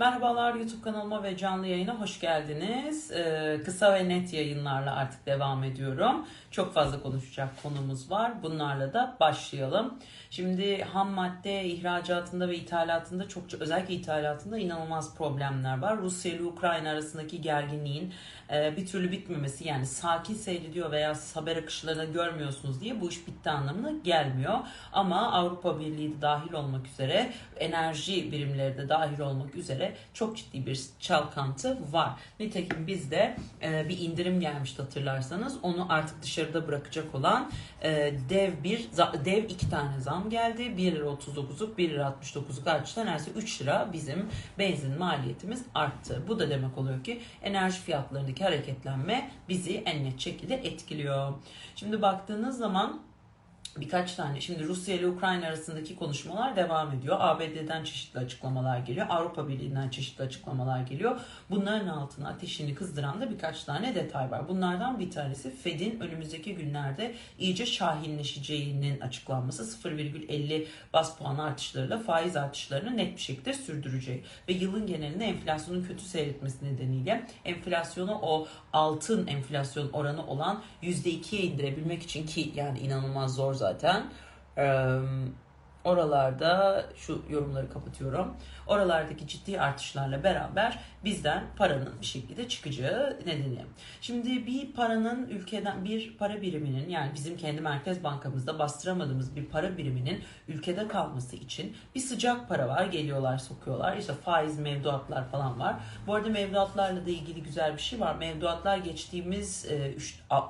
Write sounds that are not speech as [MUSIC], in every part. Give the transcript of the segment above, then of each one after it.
Merhabalar YouTube kanalıma ve canlı yayına hoş geldiniz. Ee, kısa ve net yayınlarla artık devam ediyorum. Çok fazla konuşacak konumuz var. Bunlarla da başlayalım. Şimdi ham madde ihracatında ve ithalatında çok özellikle ithalatında inanılmaz problemler var. Rusya ile Ukrayna arasındaki gerginliğin e, bir türlü bitmemesi yani sakin seyrediyor veya haber akışlarını görmüyorsunuz diye bu iş bitti anlamına gelmiyor. Ama Avrupa Birliği de dahil olmak üzere enerji birimleri de dahil olmak üzere çok ciddi bir çalkantı var. Nitekim bizde e, bir indirim gelmişti hatırlarsanız onu artık dışarıda bırakacak olan e, dev bir dev iki tane zam geldi. 1 lira 39'luk 1 lira 69'luk artıştan neredeyse 3 lira bizim benzin maliyetimiz arttı. Bu da demek oluyor ki enerji fiyatlarındaki hareketlenme bizi en net şekilde etkiliyor. Şimdi baktığınız zaman birkaç tane şimdi Rusya ile Ukrayna arasındaki konuşmalar devam ediyor. ABD'den çeşitli açıklamalar geliyor. Avrupa Birliği'nden çeşitli açıklamalar geliyor. Bunların altına ateşini kızdıran da birkaç tane detay var. Bunlardan bir tanesi Fed'in önümüzdeki günlerde iyice şahinleşeceğinin açıklanması 0,50 bas puan artışlarıyla faiz artışlarını net bir şekilde sürdürecek. Ve yılın genelinde enflasyonun kötü seyretmesi nedeniyle enflasyonu o altın enflasyon oranı olan %2'ye indirebilmek için ki yani inanılmaz zor zaten. Oralarda şu yorumları kapatıyorum. Oralardaki ciddi artışlarla beraber bizden paranın bir şekilde çıkacağı nedeni. Şimdi bir paranın ülkeden bir para biriminin yani bizim kendi merkez bankamızda bastıramadığımız bir para biriminin ülkede kalması için bir sıcak para var. Geliyorlar sokuyorlar. İşte faiz mevduatlar falan var. Bu arada mevduatlarla da ilgili güzel bir şey var. Mevduatlar geçtiğimiz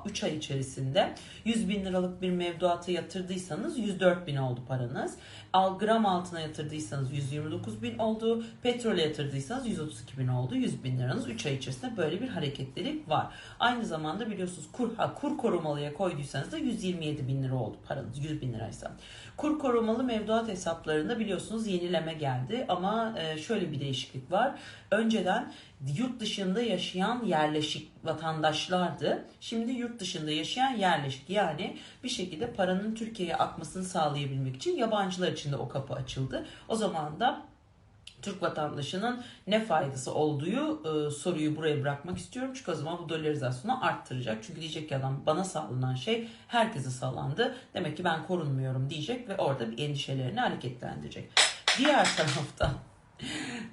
3 ay içerisinde 100 bin liralık bir mevduata yatırdıysanız 104 bin oldu paranız. Al gram altına yatırdıysanız 129 bin oldu. Petrole yatırdıysanız 132 bin oldu. 100 bin liranız 3 ay içerisinde böyle bir hareketlilik var. Aynı zamanda biliyorsunuz kur, ha, kur korumalıya koyduysanız da 127 bin lira oldu paranız 100 bin liraysa. Kur korumalı mevduat hesaplarında biliyorsunuz yenileme geldi ama e, şöyle bir değişiklik var. Önceden yurt dışında yaşayan yerleşik vatandaşlardı. Şimdi yurt dışında yaşayan yerleşik yani bir şekilde paranın Türkiye'ye akmasını sağlayabilmek için yabancılar için de o kapı açıldı. O zaman da Türk vatandaşının ne faydası olduğu e, soruyu buraya bırakmak istiyorum. Çünkü o zaman bu dolarizasyonu arttıracak. Çünkü diyecek ki adam bana sağlanan şey herkese sağlandı. Demek ki ben korunmuyorum diyecek ve orada bir endişelerini hareketlendirecek. Diğer [LAUGHS] taraftan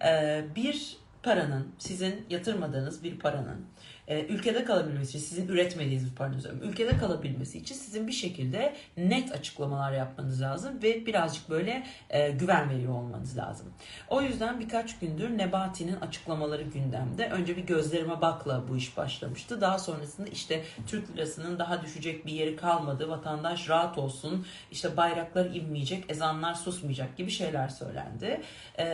e, bir paranın sizin yatırmadığınız bir paranın e, ülkede kalabilmesi için sizin üretmediğiniz bir paranız ülkede kalabilmesi için sizin bir şekilde net açıklamalar yapmanız lazım ve birazcık böyle e, güven veriyor olmanız lazım. O yüzden birkaç gündür Nebati'nin açıklamaları gündemde. Önce bir gözlerime bakla bu iş başlamıştı. Daha sonrasında işte Türk lirasının daha düşecek bir yeri kalmadı. Vatandaş rahat olsun. İşte bayraklar inmeyecek, ezanlar susmayacak gibi şeyler söylendi. E,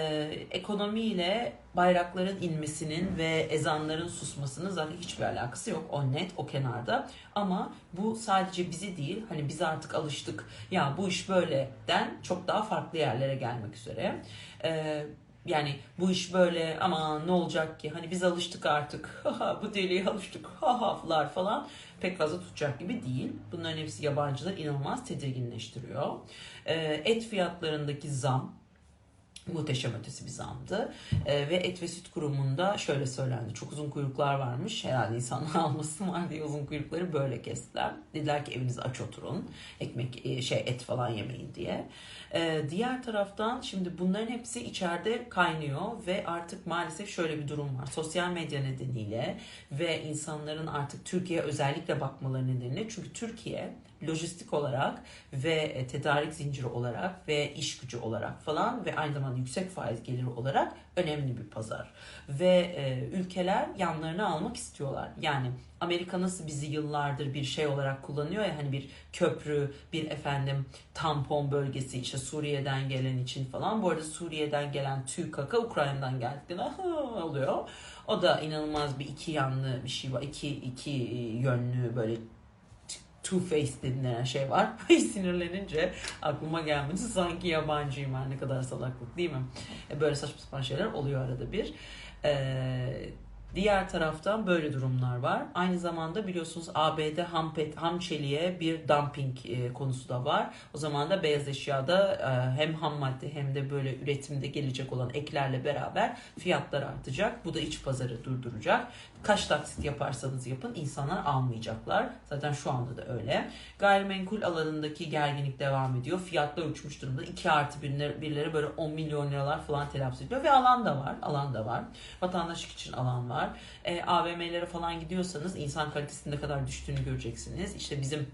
ekonomiyle bayrakların inmesinin ve ezanların susmasının zaten hiçbir alakası yok. O net, o kenarda. Ama bu sadece bizi değil, hani biz artık alıştık. Ya bu iş böyleden çok daha farklı yerlere gelmek üzere. Ee, yani bu iş böyle ama ne olacak ki? Hani biz alıştık artık. [LAUGHS] bu deliğe alıştık. Haflar falan pek fazla tutacak gibi değil. Bunların hepsi yabancılar inanılmaz tedirginleştiriyor. Ee, et fiyatlarındaki zam muhteşem ötesi bir zamdı. E, ve Et ve Süt Kurumu'nda şöyle söylendi. Çok uzun kuyruklar varmış. Herhalde insanlar [LAUGHS] almasın var diye uzun kuyrukları böyle kestiler. Dediler ki eviniz aç oturun. Ekmek, e, şey et falan yemeyin diye. E, diğer taraftan şimdi bunların hepsi içeride kaynıyor ve artık maalesef şöyle bir durum var. Sosyal medya nedeniyle ve insanların artık Türkiye özellikle bakmaları nedeniyle. Çünkü Türkiye lojistik olarak ve e, tedarik zinciri olarak ve iş gücü olarak falan ve aynı zamanda yüksek faiz geliri olarak önemli bir pazar. Ve e, ülkeler yanlarına almak istiyorlar. Yani Amerika nasıl bizi yıllardır bir şey olarak kullanıyor ya hani bir köprü, bir efendim tampon bölgesi işte Suriye'den gelen için falan. Bu arada Suriye'den gelen TÜKAK'a Ukrayna'dan geldiklerinde [LAUGHS] oluyor. O da inanılmaz bir iki yanlı bir şey var. İki, iki yönlü böyle two face denilen şey var. [LAUGHS] Sinirlenince aklıma gelmedi. Sanki yabancıyım her ne kadar salaklık değil mi? E, böyle saçma sapan şeyler oluyor arada bir. Ee, Diğer taraftan böyle durumlar var. Aynı zamanda biliyorsunuz ABD ham, ham çeliğe bir dumping e, konusu da var. O zaman da beyaz eşyada e, hem ham madde hem de böyle üretimde gelecek olan eklerle beraber fiyatlar artacak. Bu da iç pazarı durduracak. Kaç taksit yaparsanız yapın insanlar almayacaklar. Zaten şu anda da öyle. Gayrimenkul alanındaki gerginlik devam ediyor. Fiyatlar uçmuş durumda. 2 artı birileri böyle 10 milyon liralar falan telaffuz ediyor. Ve alan da var. Alan da var. Vatandaşlık için alan var. E, AVM'lere falan gidiyorsanız insan kalitesinin ne kadar düştüğünü göreceksiniz. İşte bizim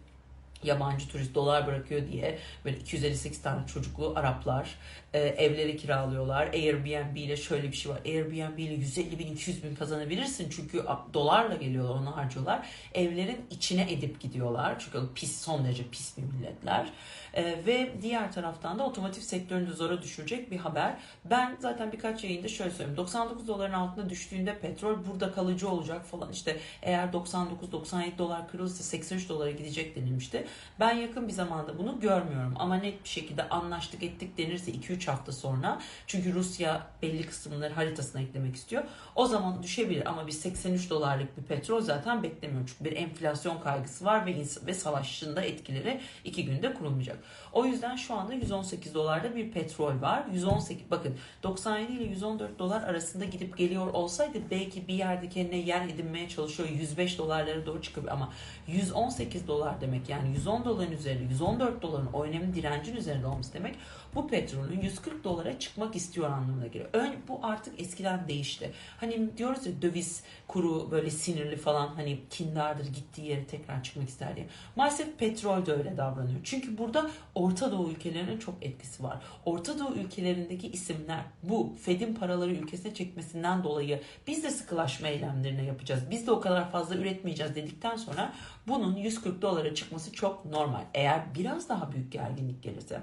yabancı turist dolar bırakıyor diye böyle 258 tane çocuklu Araplar e, evleri kiralıyorlar. Airbnb ile şöyle bir şey var. Airbnb ile 150 bin 200 bin kazanabilirsin çünkü dolarla geliyorlar onu harcıyorlar. Evlerin içine edip gidiyorlar çünkü pis son derece pis bir milletler. E, ve diğer taraftan da otomotiv sektörünü zora düşürecek bir haber. Ben zaten birkaç yayında şöyle söyleyeyim. 99 doların altına düştüğünde petrol burada kalıcı olacak falan işte eğer 99-97 dolar kırılırsa 83 dolara gidecek denilmişti. Ben yakın bir zamanda bunu görmüyorum ama net bir şekilde anlaştık ettik denirse 2-3 hafta sonra çünkü Rusya belli kısımları haritasına eklemek istiyor. O zaman düşebilir ama bir 83 dolarlık bir petrol zaten beklemiyor. Çünkü bir enflasyon kaygısı var ve, ve savaşın da etkileri iki günde kurulmayacak. O yüzden şu anda 118 dolarda bir petrol var. 118 bakın 97 ile 114 dolar arasında gidip geliyor olsaydı belki bir yerde kendine yer edinmeye çalışıyor. 105 dolarlara doğru çıkabilir ama 118 dolar demek yani 110 doların üzerinde 114 doların o önemli direncin üzerinde olması demek bu petrolün 140 dolara çıkmak istiyor anlamına geliyor. Ön, bu artık eskiden değişti. Hani diyoruz ya döviz kuru böyle sinirli falan hani kindardır gittiği yere tekrar çıkmak ister diye. Maalesef petrol de öyle davranıyor. Çünkü burada Orta Doğu ülkelerinin çok etkisi var. Orta Doğu ülkelerindeki isimler bu Fed'in paraları ülkesine çekmesinden dolayı biz de sıkılaşma eylemlerine yapacağız. Biz de o kadar fazla üretmeyeceğiz dedikten sonra bunun 140 dolara çıkması çok normal. Eğer biraz daha büyük gerginlik gelirse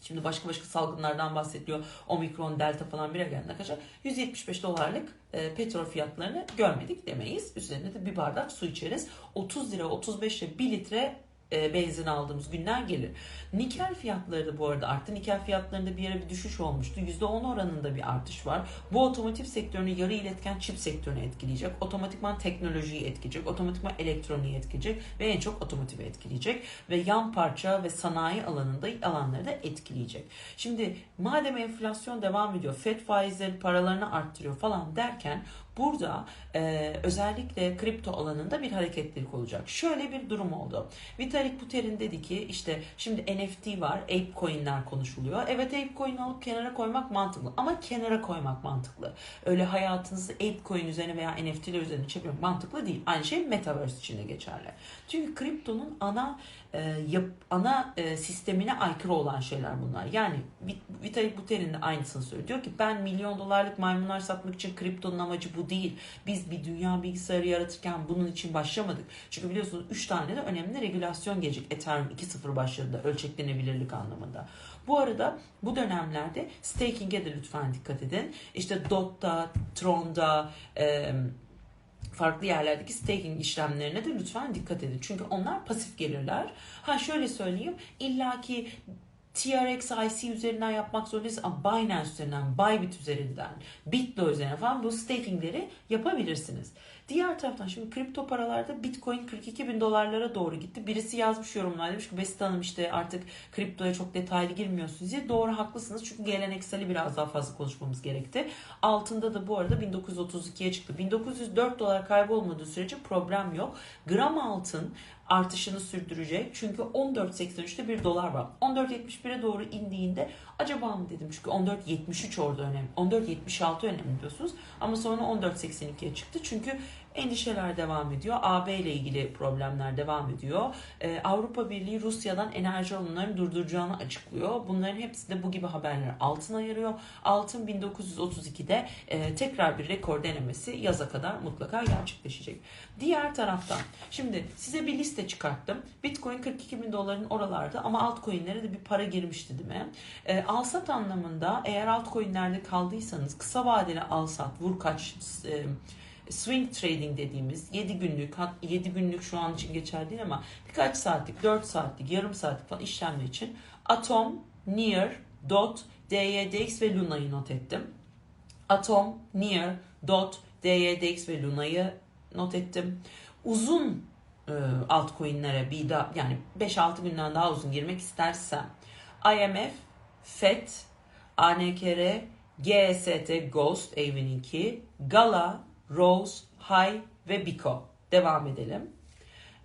Şimdi başka başka salgınlardan bahsediyor. Omikron, delta falan bir gelene kadar 175 dolarlık e, petrol fiyatlarını görmedik demeyiz. Üzerine de bir bardak su içeriz. 30 lira 35 lira 1 litre e, benzin aldığımız günler gelir. Nikel fiyatları da bu arada arttı. Nikel fiyatlarında bir yere bir düşüş olmuştu. %10 oranında bir artış var. Bu otomotiv sektörünü yarı iletken çip sektörünü etkileyecek. Otomatikman teknolojiyi etkileyecek. Otomatikman elektroniği etkileyecek ve en çok otomotivi etkileyecek ve yan parça ve sanayi alanında alanları da etkileyecek. Şimdi madem enflasyon devam ediyor, FED faizleri paralarını arttırıyor falan derken Burada e, özellikle kripto alanında bir hareketlilik olacak. Şöyle bir durum oldu. Vitalik Buterin dedi ki işte şimdi NFT var, Ape Coin'ler konuşuluyor. Evet Ape Coin alıp kenara koymak mantıklı ama kenara koymak mantıklı. Öyle hayatınızı Ape Coin üzerine veya NFT'ler üzerine çevirmek mantıklı değil. Aynı şey Metaverse için de geçerli. Çünkü kriptonun ana e, yap, ana e, sistemine aykırı olan şeyler bunlar. Yani Vitalik Buterin de aynısını söylüyor. Diyor ki ben milyon dolarlık maymunlar satmak için kriptonun amacı bu değil. Biz bir dünya bilgisayarı yaratırken bunun için başlamadık. Çünkü biliyorsunuz 3 tane de önemli regülasyon gelecek Ethereum 2.0 başladığında ölçeklenebilirlik anlamında. Bu arada bu dönemlerde staking'e de lütfen dikkat edin. İşte Dot'ta, Tron'da, e, farklı yerlerdeki staking işlemlerine de lütfen dikkat edin. Çünkü onlar pasif gelirler. Ha şöyle söyleyeyim. illaki TRX IC üzerinden yapmak zorundayız Binance üzerinden, Bybit üzerinden, Bitlo üzerinden falan bu stakingleri yapabilirsiniz. Diğer taraftan şimdi kripto paralarda Bitcoin 42 bin dolarlara doğru gitti. Birisi yazmış yorumlar demiş ki Besit Hanım işte artık kriptoya çok detaylı girmiyorsunuz diye. Doğru haklısınız çünkü gelenekseli biraz daha fazla konuşmamız gerekti. Altında da bu arada 1932'ye çıktı. 1904 dolar kaybolmadığı sürece problem yok. Gram altın artışını sürdürecek. Çünkü 14.83'te bir dolar var. 14.71'e doğru indiğinde acaba mı dedim. Çünkü 14.73 orada önemli. 14.76 önemli diyorsunuz. Ama sonra 14.82'ye çıktı. Çünkü endişeler devam ediyor. AB ile ilgili problemler devam ediyor. Ee, Avrupa Birliği Rusya'dan enerji alımlarını durduracağını açıklıyor. Bunların hepsi de bu gibi haberler altın ayırıyor. Altın 1932'de e, tekrar bir rekor denemesi yaza kadar mutlaka gerçekleşecek. Diğer taraftan şimdi size bir liste çıkarttım. Bitcoin 42 bin doların oralarda ama altcoin'lere de bir para girmişti değil mi? E, alsat anlamında eğer altcoin'lerde kaldıysanız kısa vadeli alsat vur kaç e, swing trading dediğimiz 7 günlük 7 günlük şu an için geçerli değil ama birkaç saatlik 4 saatlik yarım saatlik falan işlemler için Atom, Near, Dot, DYDX ve Luna'yı not ettim. Atom, Near, Dot, DYDX ve Luna'yı not ettim. Uzun e, altcoin'lere bir daha yani 5-6 günden daha uzun girmek istersem IMF, FED, ANKR, GST, Ghost, Aven'inki, Gala, Rose, High ve Biko. Devam edelim.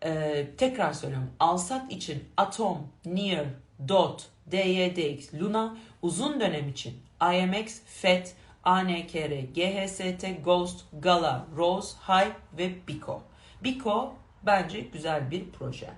Ee, tekrar söylüyorum. Alsat için Atom, Near, DOT, DYDX, Luna uzun dönem için IMX, FED, ANKR, GHST, Ghost, Gala, Rose, High ve Biko. Biko bence güzel bir proje.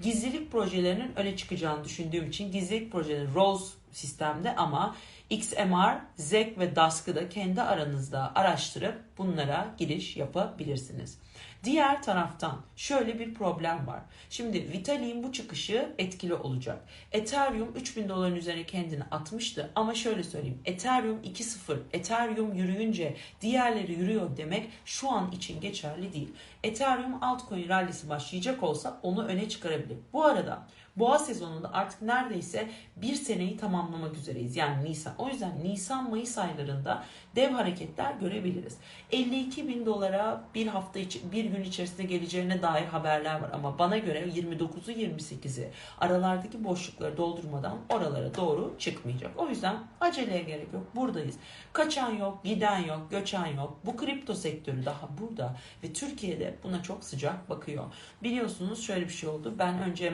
Gizlilik projelerinin öne çıkacağını düşündüğüm için gizlilik projeleri Rose sistemde ama XMR, ZEC ve DASK'ı da kendi aranızda araştırıp bunlara giriş yapabilirsiniz. Diğer taraftan şöyle bir problem var. Şimdi Vitalik'in bu çıkışı etkili olacak. Ethereum 3000 doların üzerine kendini atmıştı ama şöyle söyleyeyim. Ethereum 2.0, Ethereum yürüyünce diğerleri yürüyor demek şu an için geçerli değil. Ethereum altcoin rallisi başlayacak olsa onu öne çıkarabilir. Bu arada boğa sezonunda artık neredeyse bir seneyi tamamlamak üzereyiz. Yani Nisan. O yüzden Nisan-Mayıs aylarında dev hareketler görebiliriz. 52 bin dolara bir hafta için, bir gün içerisinde geleceğine dair haberler var. Ama bana göre 29'u 28'i aralardaki boşlukları doldurmadan oralara doğru çıkmayacak. O yüzden aceleye gerek yok. Buradayız. Kaçan yok, giden yok, göçen yok. Bu kripto sektörü daha burada ve Türkiye'de buna çok sıcak bakıyor. Biliyorsunuz şöyle bir şey oldu. Ben önce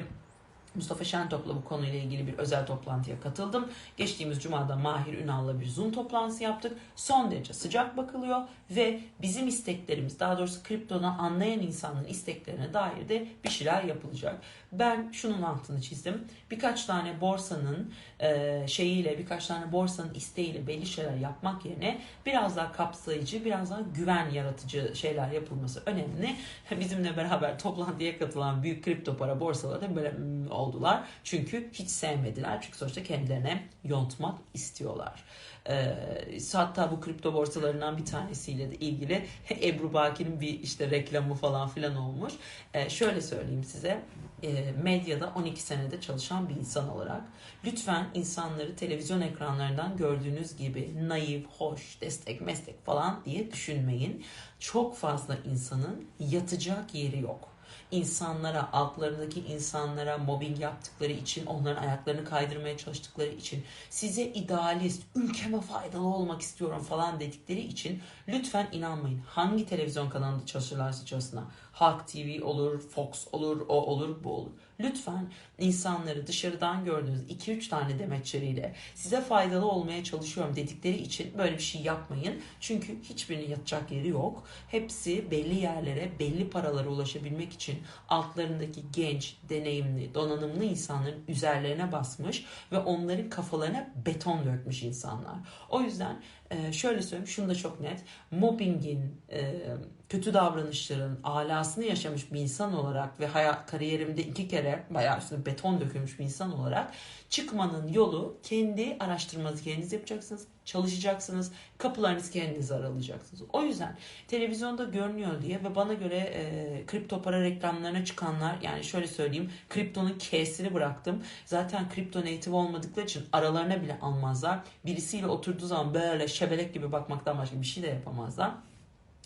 Mustafa Şentop'la bu konuyla ilgili bir özel toplantıya katıldım. Geçtiğimiz cumada Mahir Ünal'la bir Zoom toplantısı yaptık. Son derece sıcak bakılıyor ve bizim isteklerimiz daha doğrusu kriptodan anlayan insanların isteklerine dair de bir şeyler yapılacak. Ben şunun altını çizdim. Birkaç tane borsanın e, şeyiyle, birkaç tane borsanın isteğiyle belli şeyler yapmak yerine biraz daha kapsayıcı, biraz daha güven yaratıcı şeyler yapılması önemli. [LAUGHS] Bizimle beraber toplantıya katılan büyük kripto para borsaları da böyle hmm, oldular. Çünkü hiç sevmediler. Çünkü sonuçta kendilerine yontmak istiyorlar. E, hatta bu kripto borsalarından bir tanesiyle de ilgili [LAUGHS] Ebru Baki'nin bir işte reklamı falan filan olmuş. E, şöyle söyleyeyim size e, medyada 12 senede çalışan bir insan olarak lütfen insanları televizyon ekranlarından gördüğünüz gibi naif, hoş, destek, meslek falan diye düşünmeyin. Çok fazla insanın yatacak yeri yok insanlara, altlarındaki insanlara mobbing yaptıkları için, onların ayaklarını kaydırmaya çalıştıkları için, size idealist, ülkeme faydalı olmak istiyorum falan dedikleri için lütfen inanmayın. Hangi televizyon kanalında çalışırlarsa çalışsınlar. Halk TV olur, Fox olur, o olur, bu olur. Lütfen insanları dışarıdan gördüğünüz 2-3 tane demeçleriyle size faydalı olmaya çalışıyorum dedikleri için böyle bir şey yapmayın. Çünkü hiçbirinin yatacak yeri yok. Hepsi belli yerlere, belli paralara ulaşabilmek için altlarındaki genç, deneyimli, donanımlı insanların üzerlerine basmış ve onların kafalarına beton dökmüş insanlar. O yüzden şöyle söyleyeyim, şunu da çok net. Mobbingin, kötü davranışların alasını yaşamış bir insan olarak ve hayat kariyerimde iki kere bayağı üstüne beton dökülmüş bir insan olarak çıkmanın yolu kendi araştırmanızı kendiniz yapacaksınız, çalışacaksınız, kapılarınızı kendiniz aralayacaksınız. O yüzden televizyonda görünüyor diye ve bana göre e, kripto para reklamlarına çıkanlar yani şöyle söyleyeyim kriptonun K'sini bıraktım. Zaten kripto native olmadıkları için aralarına bile almazlar. Birisiyle oturduğu zaman böyle şebelek gibi bakmaktan başka bir şey de yapamazlar.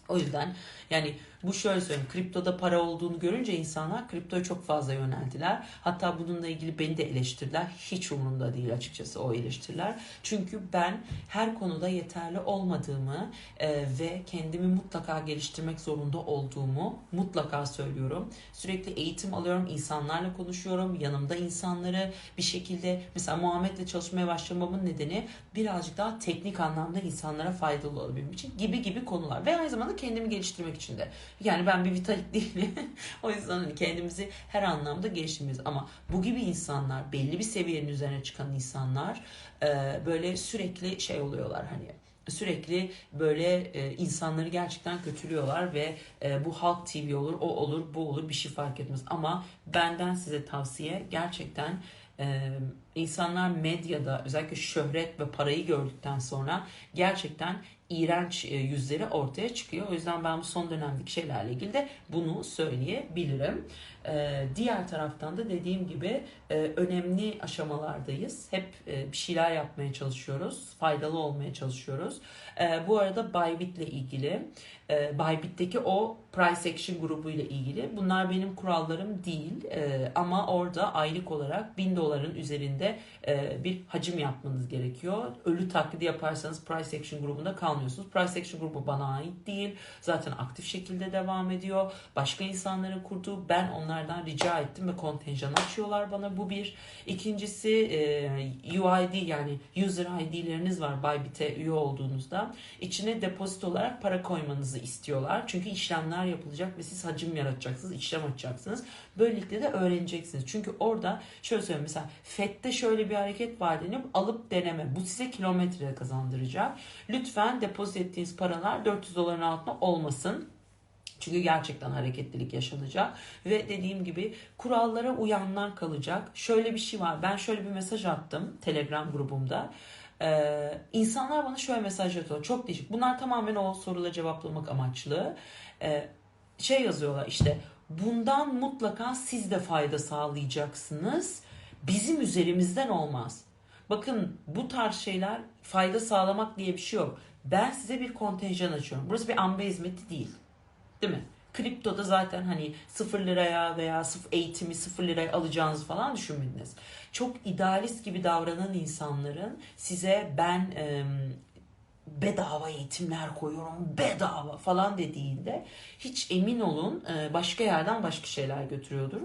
O yüzden yani bu şöyle söyleyeyim. Kriptoda para olduğunu görünce insanlar kriptoya çok fazla yöneldiler. Hatta bununla ilgili beni de eleştirdiler. Hiç umurumda değil açıkçası o eleştiriler. Çünkü ben her konuda yeterli olmadığımı e, ve kendimi mutlaka geliştirmek zorunda olduğumu mutlaka söylüyorum. Sürekli eğitim alıyorum. insanlarla konuşuyorum. Yanımda insanları bir şekilde mesela Muhammed'le çalışmaya başlamamın nedeni birazcık daha teknik anlamda insanlara faydalı olabilmem için gibi gibi konular. Ve aynı zamanda kendimi geliştirmek için de. Yani ben bir vitalik değilim. [LAUGHS] o yüzden hani kendimizi her anlamda geliştirmeliyiz. Ama bu gibi insanlar, belli bir seviyenin üzerine çıkan insanlar e, böyle sürekli şey oluyorlar hani sürekli böyle e, insanları gerçekten kötülüyorlar ve e, bu Halk TV olur, o olur, bu olur bir şey fark etmez. Ama benden size tavsiye gerçekten e, insanlar medyada özellikle şöhret ve parayı gördükten sonra gerçekten iğrenç e, yüzleri ortaya çıkıyor. O yüzden ben bu son dönemdeki şeylerle ilgili de bunu söyleyebilirim. Ee, diğer taraftan da dediğim gibi e, önemli aşamalardayız. Hep e, bir şeyler yapmaya çalışıyoruz. Faydalı olmaya çalışıyoruz. E, bu arada Bybit ile ilgili e, Bybit'teki o price action grubu ile ilgili bunlar benim kurallarım değil E, ama orada aylık olarak 1000 doların üzerinde e, bir hacim yapmanız gerekiyor. Ölü taklidi yaparsanız price action grubunda kalmıyorsunuz. Price action grubu bana ait değil. Zaten aktif şekilde devam ediyor. Başka insanların kurduğu ben onlardan rica ettim ve kontenjan açıyorlar bana. Bu bir. İkincisi e, UID yani user ID'leriniz var Bybit'e üye olduğunuzda. İçine depozit olarak para koymanızı istiyorlar. Çünkü işlemler yapılacak ve siz hacim yaratacaksınız, işlem açacaksınız. Böylelikle de öğreneceksiniz. Çünkü orada şöyle söyleyeyim mesela FED'de şöyle bir hareket var denip alıp deneme. Bu size kilometre kazandıracak. Lütfen depozit ettiğiniz paralar 400 doların altında olmasın. Çünkü gerçekten hareketlilik yaşanacak ve dediğim gibi kurallara uyanlar kalacak. Şöyle bir şey var. Ben şöyle bir mesaj attım Telegram grubumda. Ee, insanlar bana şöyle mesaj atıyor. Çok değişik. Bunlar tamamen o soruları cevaplamak amaçlı. Ee, şey yazıyorlar işte bundan mutlaka siz de fayda sağlayacaksınız. Bizim üzerimizden olmaz. Bakın bu tarz şeyler fayda sağlamak diye bir şey yok. Ben size bir kontenjan açıyorum. Burası bir amba hizmeti değil. Değil mi? Kriptoda zaten hani 0 liraya veya eğitimi 0 liraya alacağınızı falan düşünmediniz. Çok idealist gibi davranan insanların size ben e, bedava eğitimler koyuyorum bedava falan dediğinde hiç emin olun başka yerden başka şeyler götürüyordur.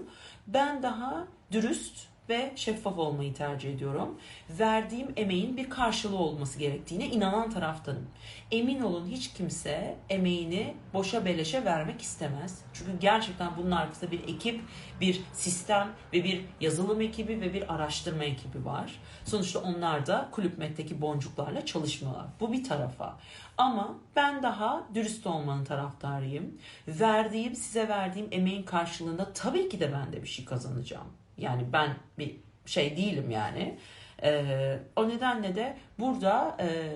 Ben daha dürüst ve şeffaf olmayı tercih ediyorum. Verdiğim emeğin bir karşılığı olması gerektiğine inanan taraftanım. Emin olun hiç kimse emeğini boşa beleşe vermek istemez. Çünkü gerçekten bunun arkasında bir ekip, bir sistem ve bir yazılım ekibi ve bir araştırma ekibi var. Sonuçta onlar da kulüp metteki boncuklarla çalışmıyorlar. Bu bir tarafa. Ama ben daha dürüst olmanın taraftarıyım. Verdiğim, size verdiğim emeğin karşılığında tabii ki de ben de bir şey kazanacağım. Yani ben bir şey değilim yani. Ee, o nedenle de burada e,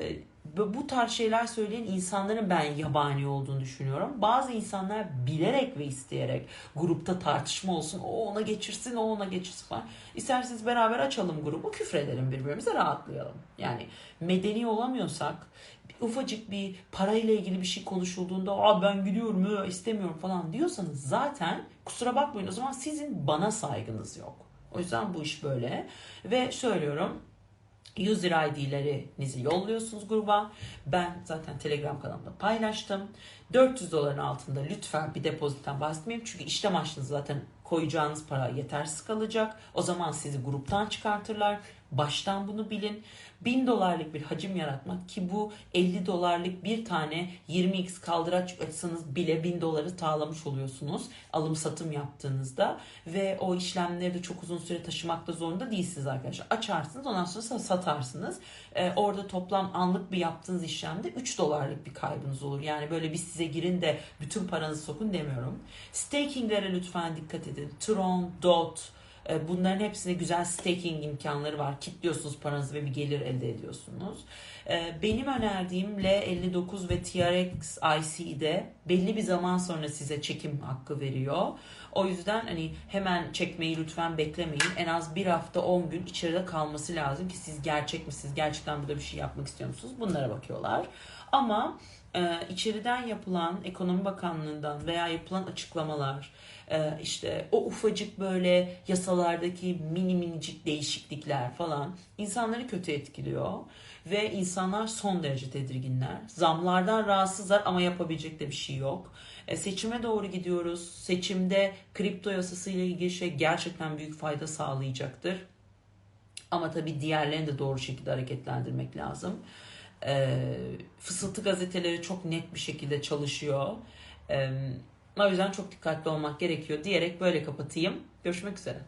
bu tarz şeyler söyleyen insanların ben yabani olduğunu düşünüyorum. Bazı insanlar bilerek ve isteyerek grupta tartışma olsun. O ona geçirsin, o ona geçirsin falan. İsterseniz beraber açalım grubu, küfredelim birbirimize rahatlayalım. Yani medeni olamıyorsak ufacık bir parayla ilgili bir şey konuşulduğunda Aa ben gidiyorum istemiyorum falan diyorsanız zaten kusura bakmayın o zaman sizin bana saygınız yok. O yüzden bu iş böyle ve söylüyorum user ID'lerinizi yolluyorsunuz gruba. Ben zaten Telegram kanalımda paylaştım. 400 doların altında lütfen bir depozitten bahsetmeyeyim. Çünkü işlem açtığınız zaten koyacağınız para yetersiz kalacak. O zaman sizi gruptan çıkartırlar. Baştan bunu bilin. 1000 dolarlık bir hacim yaratmak ki bu 50 dolarlık bir tane 20x kaldıraç açsanız bile 1000 doları sağlamış oluyorsunuz alım satım yaptığınızda ve o işlemleri de çok uzun süre taşımakta zorunda değilsiniz arkadaşlar. Açarsınız ondan sonra satarsınız. Ee, orada toplam anlık bir yaptığınız işlemde 3 dolarlık bir kaybınız olur. Yani böyle bir size girin de bütün paranızı sokun demiyorum. Stakinglere lütfen dikkat edin. Tron, DOT, bunların hepsinde güzel staking imkanları var. Kitliyorsunuz paranızı ve bir gelir elde ediyorsunuz. E, benim önerdiğim L59 ve TRX IC'de belli bir zaman sonra size çekim hakkı veriyor. O yüzden hani hemen çekmeyi lütfen beklemeyin. En az bir hafta 10 gün içeride kalması lazım ki siz gerçek misiniz? Gerçekten burada bir şey yapmak istiyor musunuz? Bunlara bakıyorlar. Ama e, içeriden yapılan ekonomi bakanlığından veya yapılan açıklamalar e, işte o ufacık böyle yasalardaki mini minicik değişiklikler falan insanları kötü etkiliyor ve insanlar son derece tedirginler. Zamlardan rahatsızlar ama yapabilecek de bir şey yok. E, seçime doğru gidiyoruz. Seçimde kripto yasası ile ilgili şey gerçekten büyük fayda sağlayacaktır. Ama tabii diğerlerini de doğru şekilde hareketlendirmek lazım. E, fısıltı gazeteleri çok net bir şekilde çalışıyor. E, o yüzden çok dikkatli olmak gerekiyor diyerek böyle kapatayım. Görüşmek üzere.